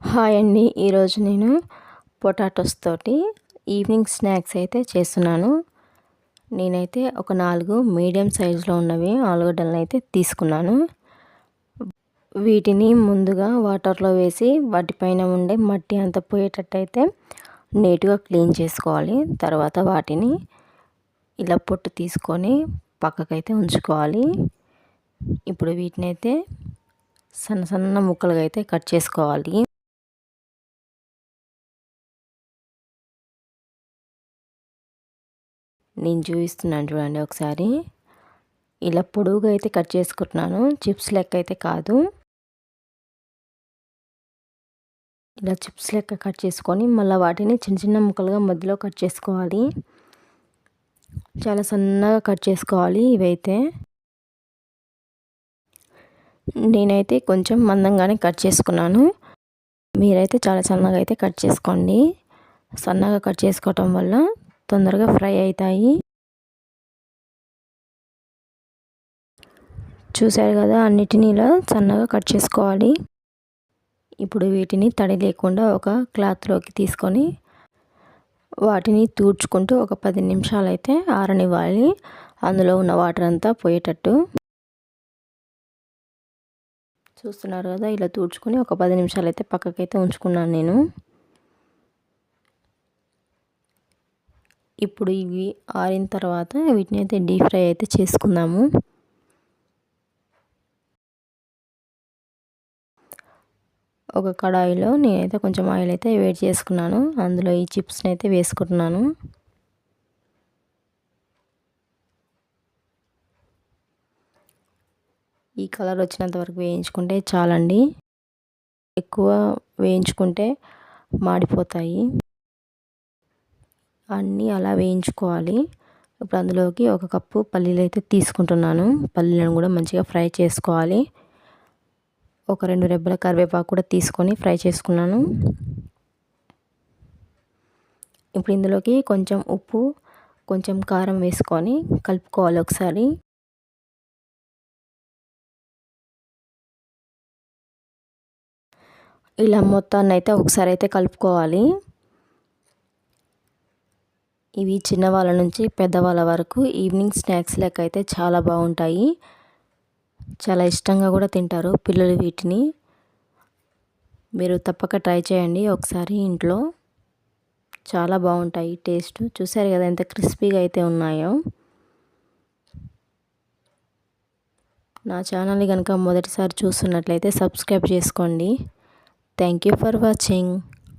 Hi అండి. ఈరోజు నేను పొటాటోస్ తోటి ఈవినింగ్ స్నాక్స్ అయితే చేస్తున్నాను. నేనైతే ఒక నాలుగు మీడియం సైజులో ఉన్నవి ఆలుగడ్డలను అయితే తీసుకున్నాను. వీటిని ముందుగా వాటర్లో వేసి వాటిపైన ఉండే మట్టి అంతా పోయేటట్టయితే నీట్గా క్లీన్ చేసుకోవాలి. తర్వాత వాటిని ఇలా పొట్టు తీసుకొని పక్కకైతే ఉంచుకోవాలి. ఇప్పుడు వీటిని అయితే సన్న సన్న ముక్కలుగా అయితే కట్ చేసుకోవాలి. నేను చూపిస్తున్నాను చూడండి ఒకసారి. ఇలా పొడువుగా అయితే కట్ చేసుకుంటున్నాను. చిప్స్ లెక్క అయితే కాదు. ఇలా చిప్స్ లెక్క కట్ చేసుకొని మళ్ళీ వాటిని చిన్న చిన్న ముక్కలుగా మధ్యలో కట్ చేసుకోవాలి. చాలా సన్నగా కట్ చేసుకోవాలి ఇవైతే. నేనైతే కొంచెం మందంగానే కట్ చేసుకున్నాను. మీరైతే చాలా సన్నగా అయితే కట్ చేసుకోండి. సన్నగా కట్ చేసుకోవటం వల్ల తొందరగా ఫ్రై అవుతాయి చూసారు కదా అన్నిటినీ ఇలా సన్నగా కట్ చేసుకోవాలి. ఇప్పుడు వీటిని తడి లేకుండా ఒక క్లాత్లోకి తీసుకొని వాటిని తూడ్చుకుంటూ ఒక పది నిమిషాలు అయితే ఆరనివ్వాలి. అందులో ఉన్న వాటర్ అంతా పోయేటట్టు. చూస్తున్నారు కదా ఇలా తూడ్చుకొని ఒక పది నిమిషాలు అయితే పక్కకైతే ఉంచుకున్నాను నేను. ఇప్పుడు ఇవి ఆరిన తర్వాత వీటిని అయితే డీప్ ఫ్రై అయితే చేసుకుందాము. ఒక కడాయిలో నేనైతే కొంచెం ఆయిల్ అయితే వేడి చేసుకున్నాను. అందులో ఈ చిప్స్ని అయితే వేసుకుంటున్నాను. ఈ కలర్ వచ్చినంత వరకు వేయించుకుంటే చాలండి. ఎక్కువ వేయించుకుంటే మాడిపోతాయి. అన్నీ అలా వేయించుకోవాలి. ఇప్పుడు అందులోకి ఒక కప్పు పల్లీలు అయితే తీసుకుంటున్నాను. పల్లీలను కూడా మంచిగా ఫ్రై చేసుకోవాలి. ఒక రెండు రెబ్బల కరివేపాకు కూడా తీసుకొని ఫ్రై చేసుకున్నాను. ఇప్పుడు ఇందులోకి కొంచెం ఉప్పు కొంచెం కారం వేసుకొని కలుపుకోవాలి ఒకసారి. ఇలా మొత్తాన్ని అయితే ఒకసారి అయితే కలుపుకోవాలి. ఇవి చిన్నవాళ్ళ నుంచి పెద్దవాళ్ళ వరకు ఈవినింగ్ స్నాక్స్ లెక్క అయితే చాలా బాగుంటాయి. చాలా ఇష్టంగా కూడా తింటారు పిల్లలు వీటిని. మీరు తప్పక ట్రై చేయండి ఒకసారి ఇంట్లో. చాలా బాగుంటాయి టేస్ట్. చూసారు కదా ఎంత క్రిస్పీగా అయితే ఉన్నాయో. నా ఛానల్ని కనుక మొదటిసారి చూస్తున్నట్లయితే సబ్స్క్రైబ్ చేసుకోండి. Thank you for watching.